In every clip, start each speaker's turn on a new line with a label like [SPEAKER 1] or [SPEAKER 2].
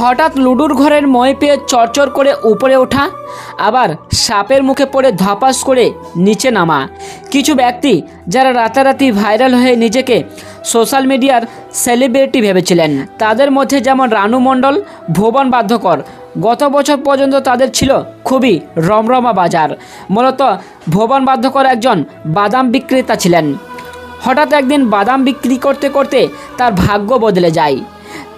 [SPEAKER 1] হঠাৎ লুডুর ঘরের মই পেয়ে চরচর করে উপরে ওঠা, আবার সাপের মুখে পড়ে ধপাস করে নিচে নামা। কিছু ব্যক্তি যারা রাতারাতি ভাইরাল হয়ে নিজেকে সোশ্যাল মিডিয়ার সেলিব্রিটি ভেবেছিলেন, তাদের মধ্যে যেমন রানু মণ্ডল, ভুবন বাধ্যকর গত বছর পর্যন্ত তাদের ছিল খুবই রমরমা বাজার। মূলত ভুবন বাধ্যকর একজন বাদাম বিক্রেতা ছিলেন। হঠাৎ একদিন বাদাম বিক্রি করতে করতে তার ভাগ্য বদলে যায়।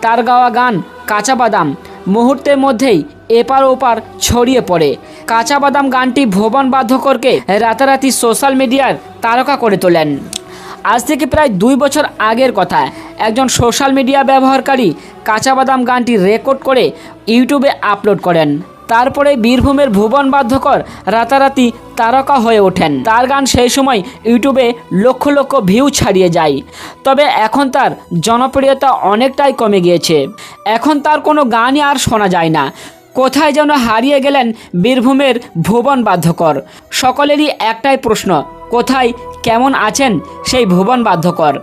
[SPEAKER 1] তার গাওয়া গান কাঁচা বাদাম। মুহূর্তের মধ্যেই এপার ওপার ছড়িয়ে পড়ে। কাঁচা বাদাম গানটি ভুবন বাধ্যকরকে রাতারাতি সোশ্যাল মিডিয়ার তারকা করে তোলেন। আজ থেকে প্রায় দুই বছর আগের কথা। একজন সোশ্যাল মিডিয়া ব্যবহারকারী কাঁচা বাদাম গানটি রেকর্ড করে ইউটিউবে আপলোড করেন। তারপরে বীরভূমের ভুবন বাধ্যকর রাতারাতি তারকা হয়ে ওঠেন। তার গান সেই সময় ইউটিউবে লক্ষ লক্ষ ভিউ ছাড়িয়ে যায়। তবে এখন তার জনপ্রিয়তা অনেকটাই কমে গিয়েছে। এখন তার কোনো গানই আর শোনা যায় না। কোথায় যেন হারিয়ে গেলেন বীরভূমের ভুবন বাধ্যকর সকলেরই একটাই প্রশ্ন, কোথায় কেমন আছেন সেই ভুবন বাধ্যকর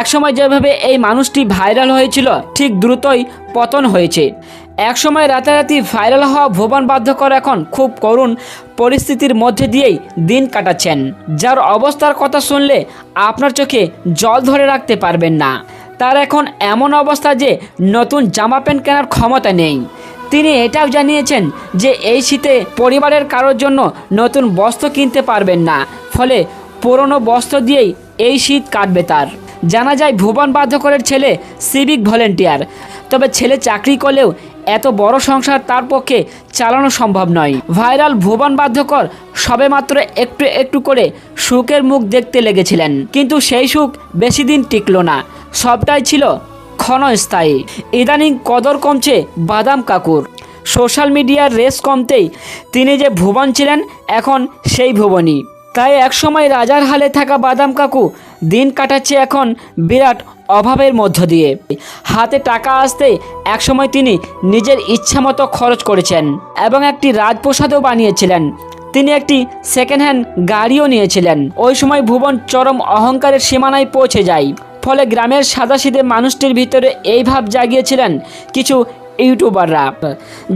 [SPEAKER 1] একসময় যেভাবে এই মানুষটি ভাইরাল হয়েছিল, ঠিক দ্রুতই পতন হয়েছে। একসময় রাতারাতি ভাইরাল হওয়া ভুবন বাধ্যকর এখন খুব করুণ পরিস্থিতির মধ্যে দিয়েই দিন কাটাচ্ছেন। যার অবস্থার কথা শুনলে আপনার চোখে জল ধরে রাখতে পারবেন না। তার এখন এমন অবস্থা যে নতুন জামা প্যান্ট কেনার ক্ষমতা নেই। তিনি এটাও জানিয়েছেন যে এই শীতে পরিবারের কারোর জন্য নতুন বস্ত্র কিনতে পারবেন না, ফলে পুরনো বস্ত্র দিয়েই এই শীত কাটবে তার। জানা যায় ভুবন বাধ্যকরের ছেলে সিভিক ভলেন্টিয়ার, তবে ছেলে চাকরি করলেও এত বড় সংসার তার পক্ষে চালানো সম্ভব নয়। ভাইরাল ভুবন বাধ্যকর সবেমাত্র একটু একটু করে সুখের মুখ দেখতে লেগেছিলেন, কিন্তু সেই সুখ বেশি দিন টিকল না। সবটাই ছিল ক্ষণস্থায়ী। ইদানিং কদর কমছে বাদাম কাকুর। সোশ্যাল মিডিয়ার রেস কমতেই তিনি যে ভুবন ছিলেন, এখন সেই ভুবনই। তাই একসময় রাজার হালে থাকা বাদাম কাকু দিন কাটাচ্ছে এখন বিরাট অভাবের মধ্য দিয়ে। হাতে টাকা আসতে একসময় তিনি নিজের ইচ্ছামতো খরচ করেছেন এবং একটি রাজপ্রসাদও বানিয়েছিলেন। তিনি একটি সেকেন্ড হ্যান্ড গাড়িও নিয়েছিলেন। ওই সময় ভুবন চরম অহংকারের সীমানায় পৌঁছে যায়। ফলে গ্রামের সাদাসিদে মানুষটির ভিতরে এই ভাব জাগিয়েছিলেন কিছু ইউটিউবাররা।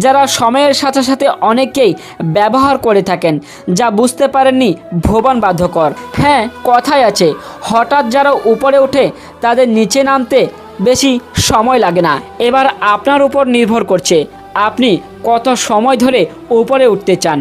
[SPEAKER 1] যারা সময়ের সাথে সাথে অনেকেই ব্যবহার করে থাকেন, যা বুঝতে পারেননি ভুবন বাধ্যকর হ্যাঁ কথাই আছে, হঠাৎ যারা উপরে ওঠে, তাদের নিচে নামতে বেশি সময় লাগে না। এবার আপনার উপর নির্ভর করছে, আপনি কত সময় ধরে উপরে উঠতে চান।